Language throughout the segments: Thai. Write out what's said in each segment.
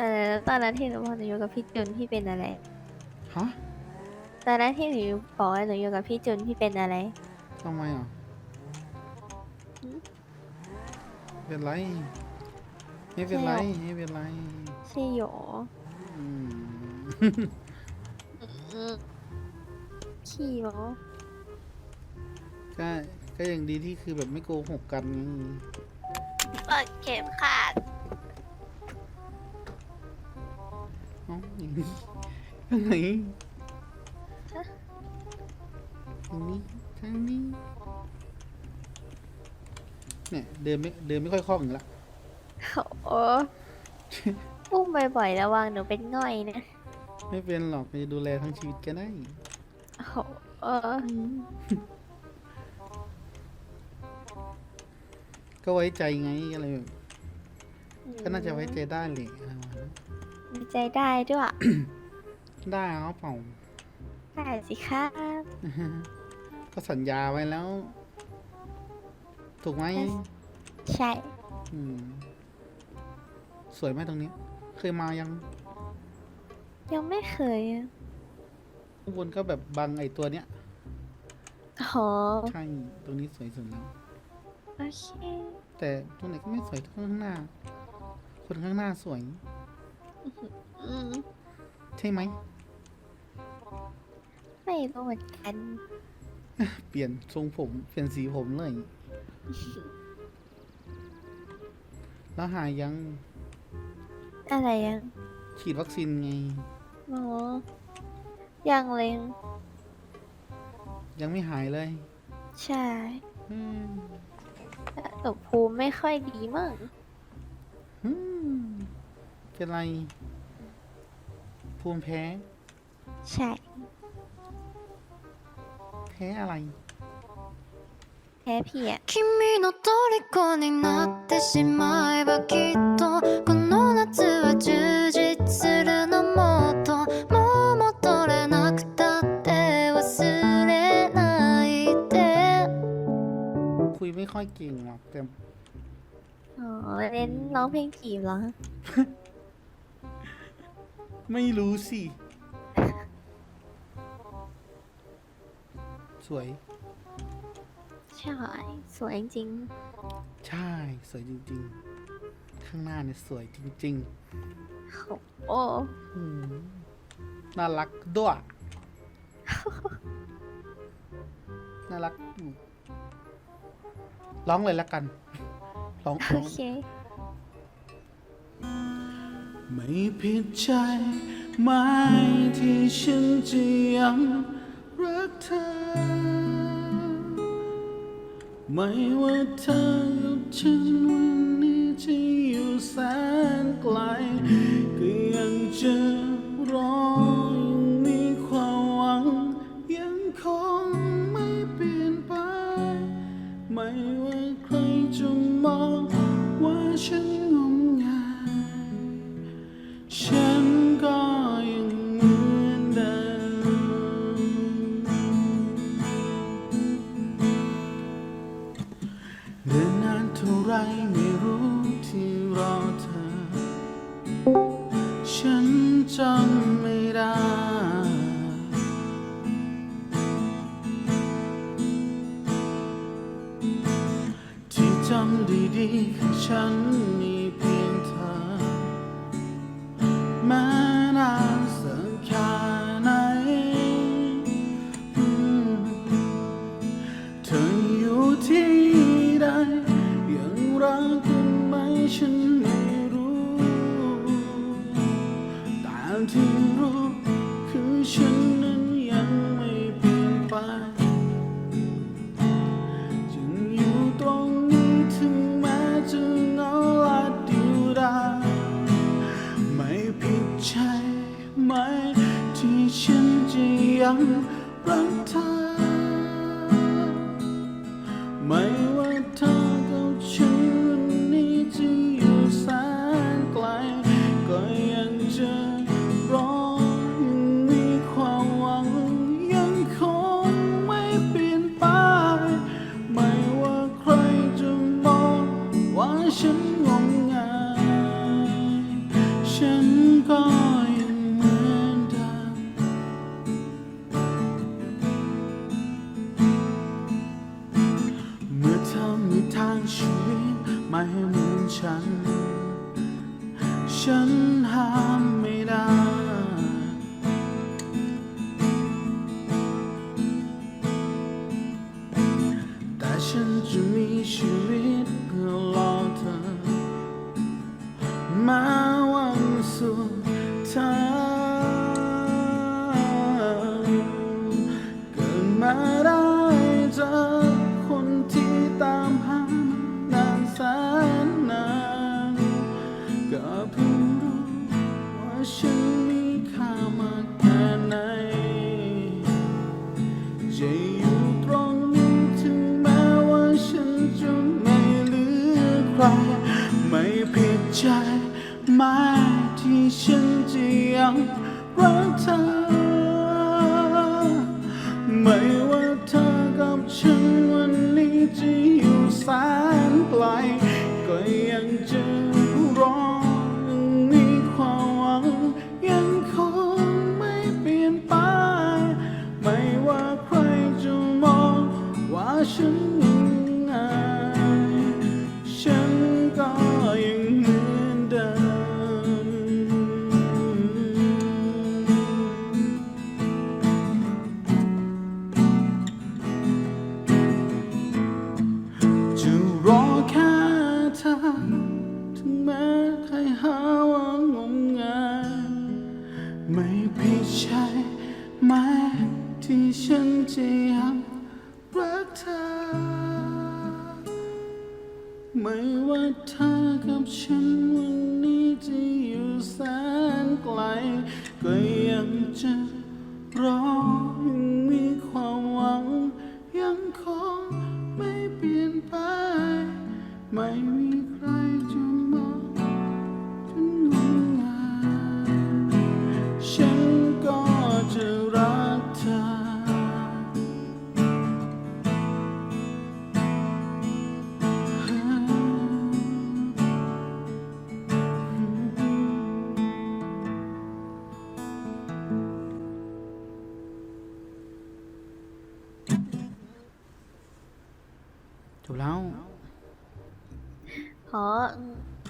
ออตอนนั้นที่หนูบอกหนูอยู่กับพี่จุนพี่เป็นอะไร ฮะตอนนั้นที่หนูบอกว่าหนูอยู่กับพี่จุนพี่เป็นอะไร ทำไมอะหืม เป็นไรไม่เป็นไรใช่หรอไม่เป็นไรใช่หรออืมอืม ขี้เหรอก็ก็ยังดีที่คือแบบไม่โกหกกันไงเปิดเข็มขาด ทางไหนทางนี้ทางนี้เนี่ยเดินไม่เดินไม่ค่อยคล่องอยู่ละโอ้อุ้มบ่อยๆระวังหนูเป็นง่อยนะ ไม่เป็นหรอกจะดูแลทั้งชีวิตก็ได้โอ้โหเออก็ไว้ใจไงอะไรแบบก็น่าจะไว้ใจได้เลยอะไรประ มาณนั้นมีใจได้ด้วยได้เอาเปล่าได้สิครับ ก็สัญญาไว้แล้ว ถูกไหมใช่ อืม สวยไหมตรงนี้ เคยมายัง ยังไม่เคยอะข้างบนก็แบบบังไอตัวเนี้ยโอ้โหใช่ ตรงนี้สวยสุดแล้ว โอเค แต่ตรงไหนก็ไม่สวยเท่าข้างหน้า คนข้างหน้าสวยอืม ใช่ไหม ไม่รู้เหมือนกันเปลี่ยนทรงผมเปลี่ยนสีผมเลย แล้วหายยังอะไรยังฉีดวัคซีนไง โอ้ยังเลย ยังไม่หายเลย ใช่อืมแต่ภูมิไม่ค่อยดีมั่ง เป็นไร ภูมิแพ้ ใช่ แพ้อะไร แพ้พี่อะ 君の虜になってしまえばきっとこの夏は充実するのもっともう戻れなくたって忘れないで คุยไม่ค่อยเก่งหรอกแต่ อ๋อเล่นร้องเพลงจีบเหรอ ไม่รู้สิ สวย ใช่ สวยจริงใช่ สวยจริง ๆ ข้างหน้าเนี่ยสวยจริง ๆโอ้ๆ อืมน่ารักด้วย น่ารักอยู่ร้องเลยละกัน ร้องโอร้องเค ไม่ผิดใจไหมที่ฉันจะยังรักเธอ ไม่ว่าเธอกับฉันวันนี้จะอยู่แสนไกล ก็ยังจะรอ แจะยั ใช่ไหมที่ฉันจะยังรักเธอ ไม่ว่าเธอกับฉันวันนี้จะอยู่แสนไกล ก็ยังจะรอยังมีความหวัง ยังคงไม่เปลี่ยนไป ไม่มี จบแล้วขอ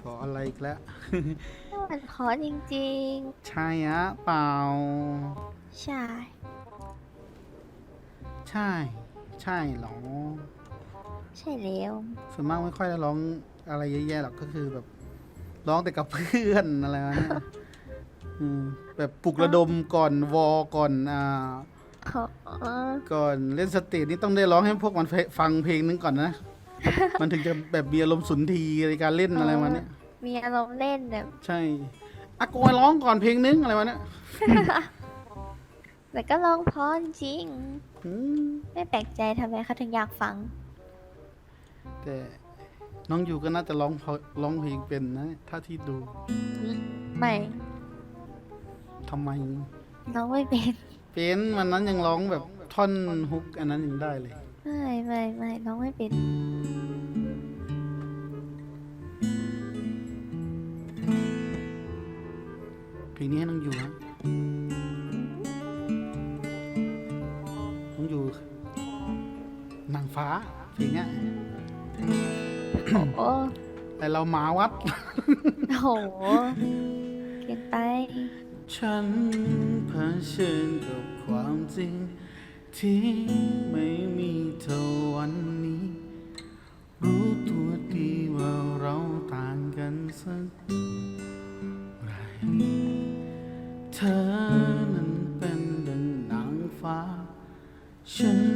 ขออะไรอีกแล้ว มันขอจริงใช่อะเปล่า ๆ ใช่ ใช่ ใช่เหรอ ใช่แล้ว ส่วนมากไม่ค่อยได้ร้องอะไรแย่ๆหรอกก็คือแบบร้องแต่กับเพื่อนอะไรวะเนี่ย อืมแบบปลุกระดมก่อนวอก่อนอ่า ขอก่อนเล่นสเตจนี่ต้องได้ร้องให้พวกมันเพฟังเพลงนึงก่อนนะ มันถึงจะแบบมีอารมณ์สุนทรีในการเล่นอะไรมาเนี่ยมีอารมณ์เล่นแบบใช่อากอยร้องก่อนเพลงนึงอะไรวะเนี่ยแต่ก็ร้องเพราะจริงอืมๆไม่แปลกใจทำไมเขาถึงอยากฟัง แต่น้องอยู่ก็น่าจะร้องเพราะร้องเพลงเป็นนะ ถ้าที่ดู ไม่ทำไม น้องไม่เป็น เป็นวันนั้นยังร้องแบบท่อนฮุกอันนั้นยังได้เลย ไม่ไม่ไม่น้องไม่เป็นเพลงนี้ให้น้องอยู่นะน้องอยู่นางฟ้าเพลงเนี้ยโอ้แต่เราหมาวัด โหเกินไป ฉันเผชิญกับความจริง ที่ไม่มีเธอวันนี้ รู้ตัวดีว่าเราต่างกันสักไรเธอนั้นเป็นดังนางฟ้า ฉัน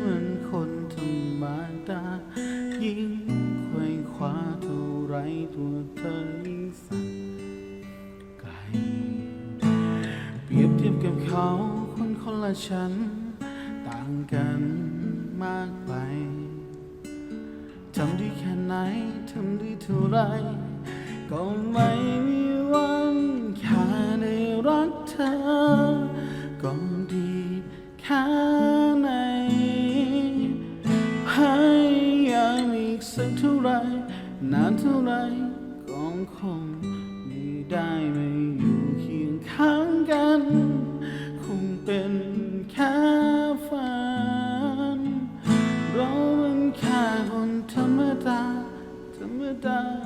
ฉันต่างกันมากไป ทำได้แค่ไหน ทำได้เท่าไร ก็ไม่มีวันแค่ได้รักเธอ ก็ดีแค่ไหนพยายามอีกสักเท่าไร นานเท่าไรก็คง ด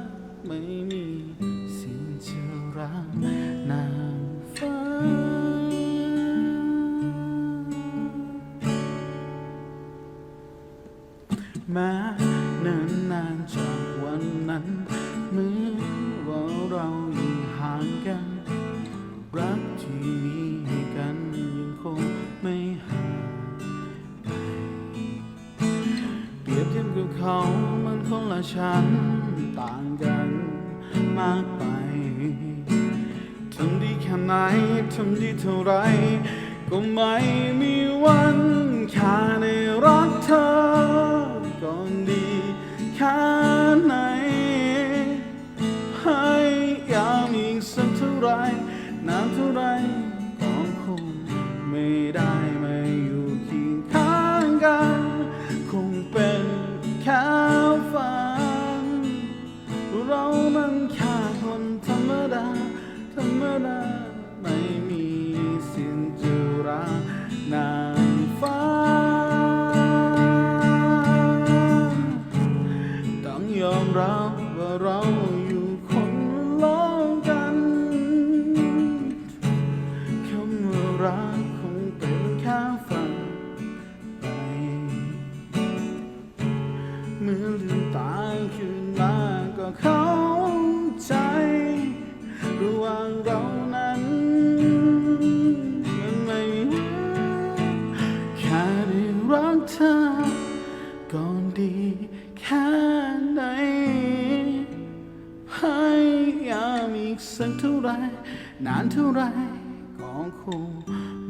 มากไปทำดีแค่ไหนทำดีเท่าไร ก็ไม่มีวันค่ในรักเธอก่อนดีแค่ไหน ธร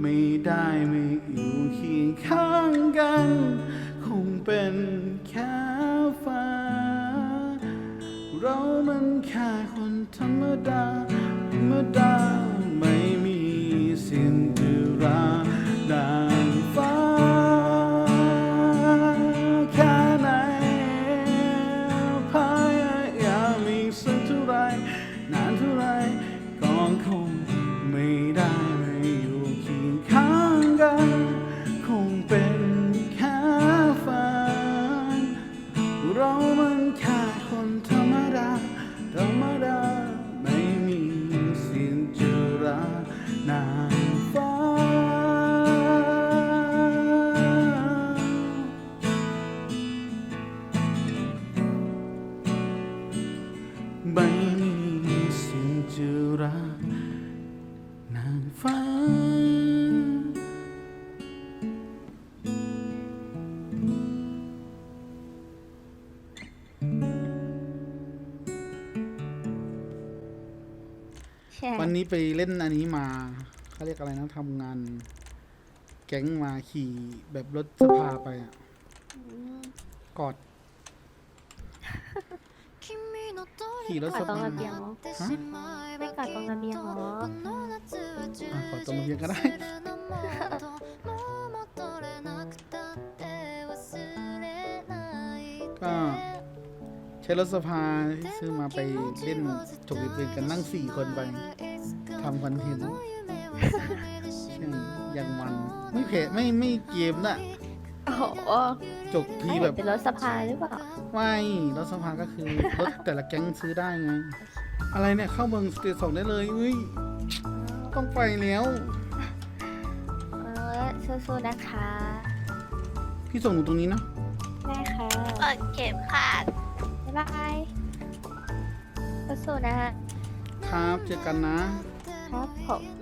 ไม่ได้ไม่อยู่เคียงข้างกัน คงเป็นแค่ฝันเรามันแค่คนธรรมดาธรรมดา ไม่มีสิ่งจะรักนางฟ้าใช่วันนี้ไปเล่นอันนี้มาเขาเรียกอะไรนะทำงาน แก๊งมาขี่แบบรถสภาไปอะ อืมกอด ขี่รถสภาฮะไม่กัดตรงระเบียงเหรออะกอดตรงระเบียงก็ได้ ก็ใช้รถสภาที่ซื้อมาไปเล่นจกอีเป็นกันนั่งสี่คนไปทำคอนเทนต์ใช่ยังมันไม่เพจไม่ไม่เกมน่ะ โอ้โหจกทีไม่แบเห็นบเป็นรถสภาหรือเปล่า ไม่รถสภาก็คือ รถแต่ละแก๊งซื้อได้ไง อะไรเนี่ยเข้าเมืองสเตทสองได้เลยอุ้ยต้องไปแล้วเออสู้ๆนะคะ พี่ส่งหนูตรงนี้นะได้ค่ะเปิดเข็มขาดบ๊ายบายสู้ๆนะฮะ ครับเจอกันนะ ครับผม